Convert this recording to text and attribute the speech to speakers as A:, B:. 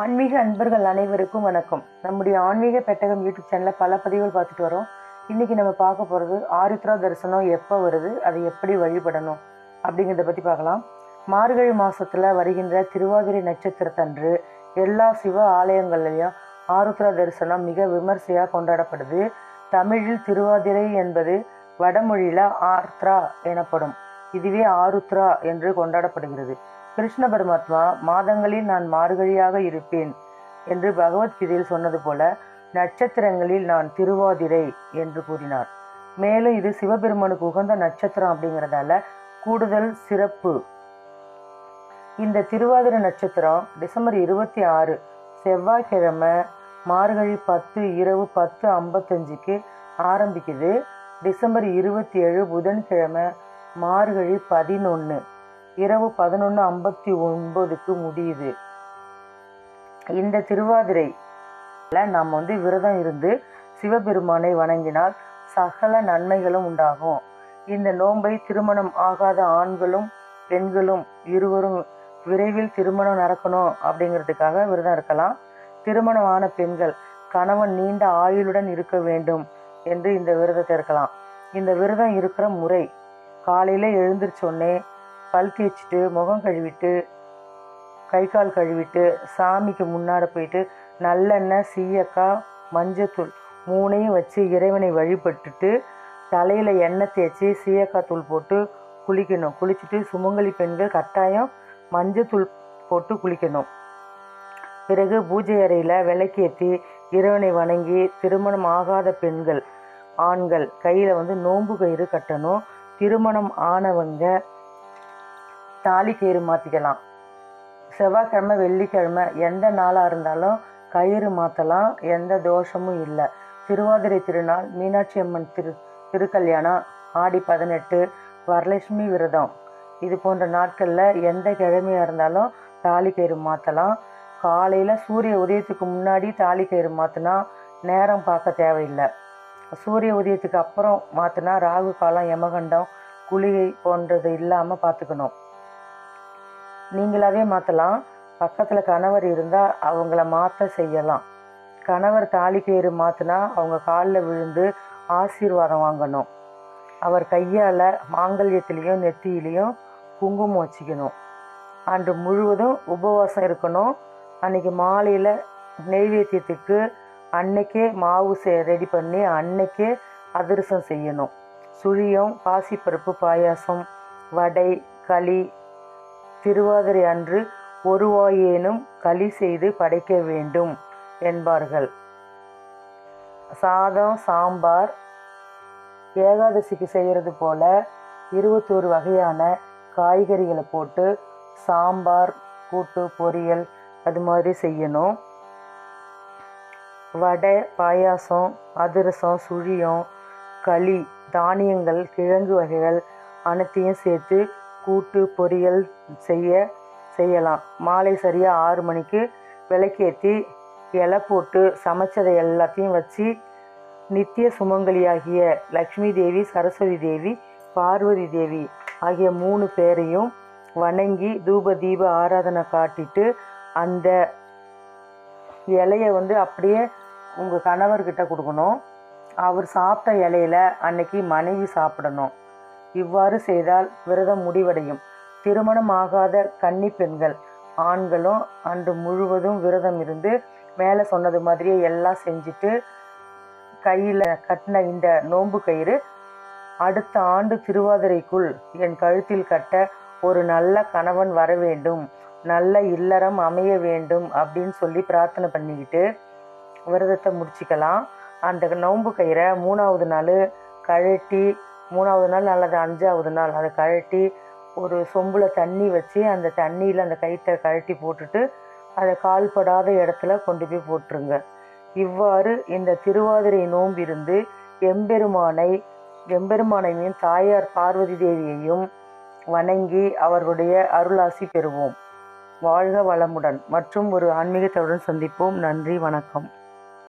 A: ஆன்மீக அன்பர்கள் அனைவருக்கும் வணக்கம். நம்முடைய ஆன்மீக பெட்டகம் யூடியூப் சேனலில் பல பதிவுகள் பார்த்துட்டு வரோம். இன்னைக்கு நம்ம பார்க்க போகிறது ஆருத்ரா தரிசனம் எப்போ வருது அதை எப்படி வழிபடணும் அப்படிங்கிறத பற்றி பார்க்கலாம். மார்கழி மாதத்தில் வருகின்ற திருவாதிரை நட்சத்திரத்தன்று எல்லா சிவ ஆலயங்கள்லையும் ஆருத்ரா தரிசனம் மிக விமர்சையாக கொண்டாடப்படுது. தமிழில் திருவாதிரை என்பது வடமொழியில் ஆர்த்ரா எனப்படும். இதுவே ஆருத்ரா என்று கொண்டாடப்படுகிறது. கிருஷ்ண பரமாத்மா மாதங்களில் நான் மார்கழியாக இருப்பேன் என்று பகவத்கீதையில் சொன்னது போல நட்சத்திரங்களில் நான் திருவாதிரை என்று கூறினார். மேலும் இது சிவபெருமானுக்கு உகந்த நட்சத்திரம் அப்படிங்கிறதால கூடுதல் சிறப்பு. இந்த திருவாதிரை நட்சத்திரம் டிசம்பர் இருபத்தி ஆறு செவ்வாய்க்கிழமை மார்கழி பத்து இரவு பத்து ஐம்பத்தஞ்சுக்கு ஆரம்பிக்குது. டிசம்பர் இருபத்தி ஏழு புதன்கிழமை மார்கழி பதினொன்று இரவு பதினொன்று ஐம்பத்தி ஒன்பதுக்கு முடியுது. இந்த திருவாதிரை நாம் வந்து விரதம் இருந்து சிவபெருமானை வணங்கினால் சகல நன்மைகளும் உண்டாகும். இந்த நோன்பை திருமணம் ஆகாத ஆண்களும் பெண்களும் இருவரும் விரைவில் திருமணம் நடக்கணும் அப்படிங்கிறதுக்காக விரதம் இருக்கலாம். திருமணம் ஆன பெண்கள் கணவன் நீண்ட ஆயுளுடன் இருக்க வேண்டும் என்று இந்த விரதத்தை இருக்கலாம். இந்த விரதம் இருக்கிற முறை காலையில் எழுந்திரிச்சோடனே பல் தேய்ச்சிட்டு முகம் கழுவிட்டு கை கால் கழுவிட்டு சாமிக்கு முன்னாடி போயிட்டு நல்லெண்ணெய் சீயக்காய் மஞ்சத்தூள் மூணையும் வச்சு இறைவனை வழிபட்டுட்டு தலையில் எண்ணெய் தேய்ச்சி சீயக்காய் தூள் போட்டு குளிக்கணும். குளிச்சுட்டு சுமங்கலி பெண்கள் கட்டாயம் மஞ்சத்தூள் போட்டு குளிக்கணும். பிறகு பூஜை அறையில் விளக்கேற்றி இறைவனை வணங்கி திருமணம் ஆகாத பெண்கள் ஆண்கள் கையில் வந்து நோன்பு கயிறு கட்டணும். திருமணம் ஆனவங்க தாலி கயிறு மாற்றிக்கலாம் செவ்வாய்க்கிழமை வெள்ளிக்கிழமை எந்த நாளாக இருந்தாலும் கயிறு மாற்றலாம் எந்த தோஷமும் இல்லை. திருவாதிரை திருநாள் மீனாட்சி அம்மன் திரு திருக்கல்யாணம் ஆடி பதினெட்டு வரலட்சுமி விரதம். இது போன்ற நாட்களில் எந்த கிழமையாக இருந்தாலும் தாலி கயிறு மாற்றலாம் காலையில் சூரிய உதயத்துக்கு முன்னாடி தாலி கயிறு மாற்றினா நேரம் பார்க்க தேவையில்லை. சூரிய உதயத்துக்கு அப்புறம் மாற்றினா ராகு காலம் யமகண்டம் குளிகை போன்றது இல்லாமல் பார்த்துக்கணும். நீங்களாவே மாற்றலாம் பக்கத்தில் கணவர் இருந்தால் அவங்கள மாற்ற செய்யலாம். கணவர் தாலி கயிறு மாற்றினா அவங்க காலில் விழுந்து ஆசீர்வாதம் வாங்கணும். அவர் கையால் மாங்கல்யத்திலையும் நெத்தியிலையும் குங்குமம் வச்சுக்கணும். அன்று முழுவதும் உபவாசம் இருக்கணும். அன்றைக்கி மாலையில் நெய்வேத்தியத்துக்கு அன்னைக்கே மாவு செ ரெடி பண்ணி அன்னைக்கே அதிரசம் செய்யணும். சுழியம் பாசிப்பருப்பு பாயாசம் வடை களி திருவாதிரை அன்று ஒருவாயேனும் களி செய்து படைக்க வேண்டும் என்பார்கள். சாதம் சாம்பார் ஏகாதசிக்கு செய்கிறது போல இருபத்தோரு வகையான காய்கறிகளை போட்டு சாம்பார் கூட்டு பொரியல் அது மாதிரி செய்யணும். வடை பாயாசம் அதிரசம் சுழியம் களி தானியங்கள் கிழங்கு வகைகள் அனைத்தையும் சேர்த்து கூட்டு பொரியல் செய்ய செய்யலாம். மாலை சரியாக ஆறு மணிக்கு விளக்கேற்றி இலை போட்டு சமைச்சதை எல்லாத்தையும் வச்சு நித்திய சுமங்கலியாகிய லக்ஷ்மி தேவி சரஸ்வதி தேவி பார்வதி தேவி ஆகிய மூணு பேரையும் வணங்கி தூப தீப ஆராதனை காட்டிட்டு அந்த இலையை வந்து அப்படியே உங்கள் கணவர்கிட்ட கொடுக்கணும். அவர் சாப்பிட்ட இலையில அன்னைக்கு மனைவி சாப்பிடணும். இவ்வாறு செய்தால் விரதம் முடிவடையும். திருமணம் ஆகாத கன்னி பெண்கள் ஆண்களும் அன்று முழுவதும் விரதம் இருந்து மேலே சொன்னது மாதிரியே எல்லாம் செஞ்சுட்டு கையில் கட்டின இந்த நோன்பு கயிறு அடுத்த ஆண்டு திருவாதிரைக்குள் என் கழுத்தில் கட்ட ஒரு நல்ல கணவன் வர வேண்டும் நல்ல இல்லறம் அமைய வேண்டும் அப்படின்னு சொல்லி பிரார்த்தனை பண்ணிக்கிட்டு விரதத்தை முடிச்சுக்கலாம். அந்த நோன்பு கயிறை மூணாவது நாள் கழட்டி மூணாவது நாள் அல்லது அஞ்சாவது நாள் அதை கழட்டி ஒரு சொம்பில் தண்ணி வச்சு அந்த தண்ணியில் அந்த கயிற்றை கழட்டி போட்டுட்டு அதை கால்படாத இடத்துல கொண்டு போய் போட்டுருங்க. இவ்வாறு இந்த திருவாதிரை நோம்பிருந்து எம்பெருமானை எம்பெருமானையும் தாயார் பார்வதி தேவியையும் வணங்கி அவர்களுடைய அருளாசி பெறுவோம். வாழ்க வளமுடன். மற்றும் ஒரு ஆன்மீகத்தவுடன் சந்திப்போம். நன்றி வணக்கம்.